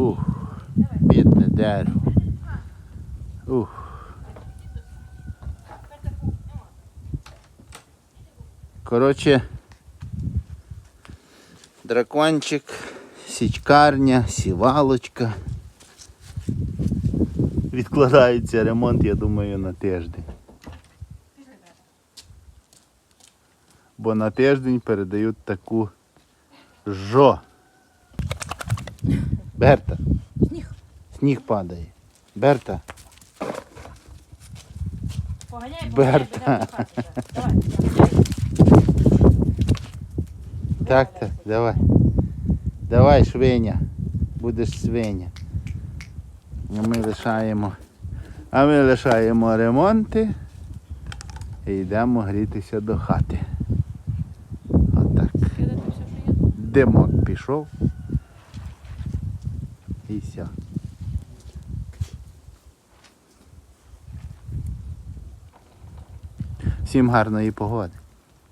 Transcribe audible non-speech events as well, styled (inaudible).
Ух, бідне дерево. Ух. Коротше, дракончик, січкарня, сівалочка. Відкладається ремонт, я думаю, на тиждень. Бо на тиждень передають таку жо. Берта. Сніг. Сніг падає. Берта. Поганяй, Берта. поганяй, (laughs) до. Давай. Так, так, давай. Давай, швиня. Будеш свиня. А ми лишаємо. А ми лишаємо ремонти і йдемо грітися до хати. Отак. Димок пішов. І все. Всім гарної погоди.